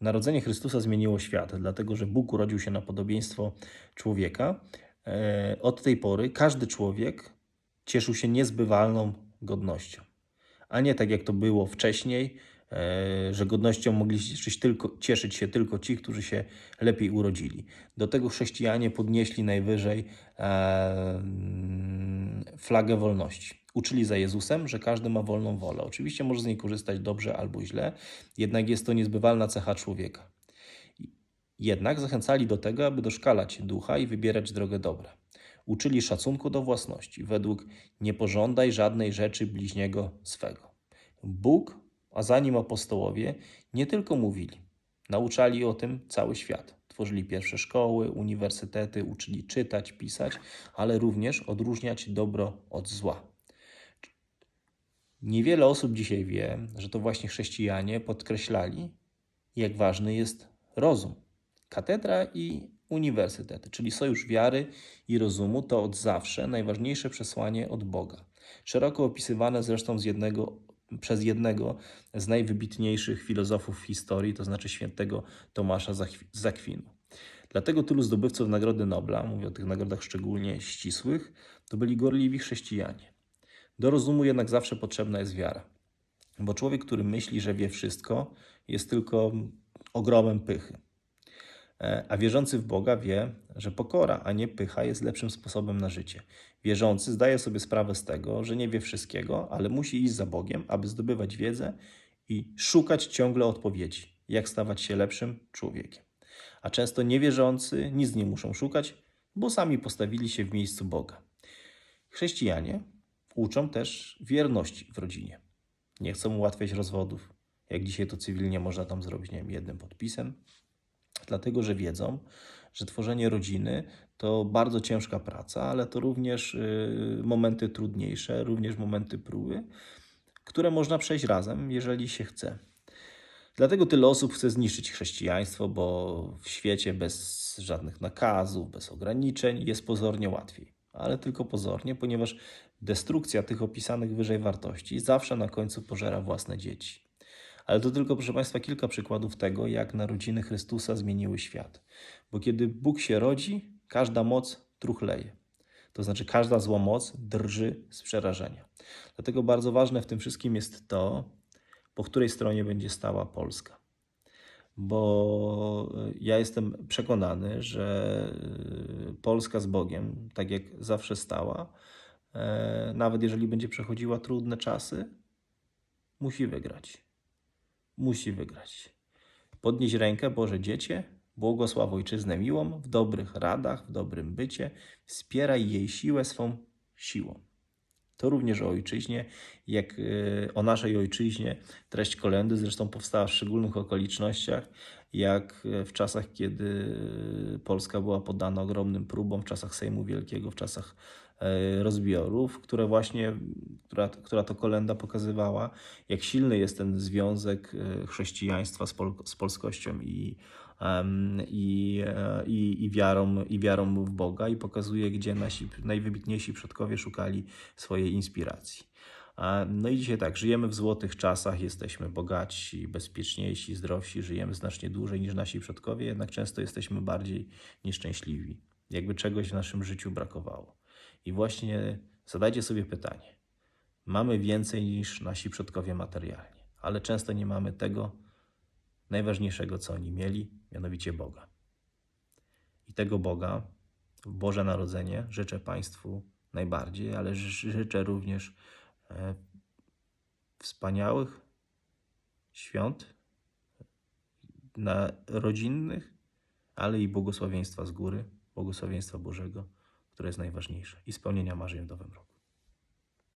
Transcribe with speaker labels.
Speaker 1: Narodzenie Chrystusa zmieniło świat, dlatego że Bóg urodził się na podobieństwo człowieka. E, Od tej pory każdy człowiek cieszył się niezbywalną godnością, a nie tak jak to było wcześniej, e, że godnością mogli cieszyć, tylko, cieszyć się tylko ci, którzy się lepiej urodzili. Do tego chrześcijanie podnieśli najwyżej e, mm, flagę wolności. Uczyli za Jezusem, że każdy ma wolną wolę. Oczywiście może z niej korzystać dobrze albo źle, jednak jest to niezbywalna cecha człowieka. Jednak zachęcali do tego, aby doszkalać ducha i wybierać drogę dobra. Uczyli szacunku do własności, według nie pożądaj żadnej rzeczy bliźniego swego. Bóg, a za nim apostołowie, nie tylko mówili, nauczali o tym cały świat. Tworzyli pierwsze szkoły, uniwersytety, uczyli czytać, pisać, ale również odróżniać dobro od zła. Niewiele osób dzisiaj wie, że to właśnie chrześcijanie podkreślali, jak ważny jest rozum. Katedra i uniwersytety, czyli sojusz wiary i rozumu, to od zawsze najważniejsze przesłanie od Boga. Szeroko opisywane zresztą z jednego, przez jednego z najwybitniejszych filozofów historii, to znaczy świętego Tomasza Zakwinu. Dlatego tylu zdobywców Nagrody Nobla, mówię o tych nagrodach szczególnie ścisłych, to byli gorliwi chrześcijanie. Do rozumu jednak zawsze potrzebna jest wiara. Bo człowiek, który myśli, że wie wszystko, jest tylko ogromem pychy. E, A wierzący w Boga wie, że pokora, a nie pycha jest lepszym sposobem na życie. Wierzący zdaje sobie sprawę z tego, że nie wie wszystkiego, ale musi iść za Bogiem, aby zdobywać wiedzę i szukać ciągle odpowiedzi, jak stawać się lepszym człowiekiem. A często niewierzący nic nie muszą szukać, bo sami postawili się w miejscu Boga. Chrześcijanie uczą też wierności w rodzinie. Nie chcą ułatwiać rozwodów, jak dzisiaj to cywilnie można tam zrobić, nie wiem, jednym podpisem, dlatego że wiedzą, że tworzenie rodziny to bardzo ciężka praca, ale to również y, momenty trudniejsze, również momenty próby, które można przejść razem, jeżeli się chce. Dlatego tyle osób chce zniszczyć chrześcijaństwo, bo w świecie bez żadnych nakazów, bez ograniczeń jest pozornie łatwiej. Ale tylko pozornie, ponieważ destrukcja tych opisanych wyżej wartości zawsze na końcu pożera własne dzieci. Ale to tylko, proszę Państwa, kilka przykładów tego, jak narodziny Chrystusa zmieniły świat. Bo kiedy Bóg się rodzi, każda moc truchleje. To znaczy, każda zła moc drży z przerażenia. Dlatego bardzo ważne w tym wszystkim jest to, po której stronie będzie stała Polska. Bo y, ja jestem przekonany, że y, Polska z Bogiem, tak jak zawsze stała, e, nawet jeżeli będzie przechodziła trudne czasy, musi wygrać musi wygrać. Podnieś rękę, Boże Dziecię, błogosław Ojczyznę miłą, w dobrych radach, w dobrym bycie, wspieraj jej siłę swą siłą. To również o ojczyźnie, jak y, o naszej ojczyźnie. Treść kolendy zresztą powstała w szczególnych okolicznościach, jak y, w czasach, kiedy Polska była poddana ogromnym próbom, w czasach Sejmu Wielkiego, w czasach e, rozbiorów, które właśnie, która, która to kolenda pokazywała, jak silny jest ten związek e, chrześcijaństwa z, pol, z polskością i, i, e, i, i, wiarą, i wiarą w Boga i pokazuje, gdzie nasi najwybitniejsi przodkowie szukali swojej inspiracji. A, No i dzisiaj tak, żyjemy w złotych czasach, jesteśmy bogatsi, bezpieczniejsi, zdrowsi, żyjemy znacznie dłużej niż nasi przodkowie, jednak często jesteśmy bardziej nieszczęśliwi. Jakby czegoś w naszym życiu brakowało. I właśnie zadajcie sobie pytanie. Mamy więcej niż nasi przodkowie materialnie, ale często nie mamy tego najważniejszego, co oni mieli, mianowicie Boga. I tego Boga Boże Narodzenie życzę Państwu najbardziej, ale ży- życzę również e, wspaniałych świąt na rodzinnych, ale i błogosławieństwa z góry, błogosławieństwa Bożego, które jest najważniejsze i spełnienia marzeń w nowym roku.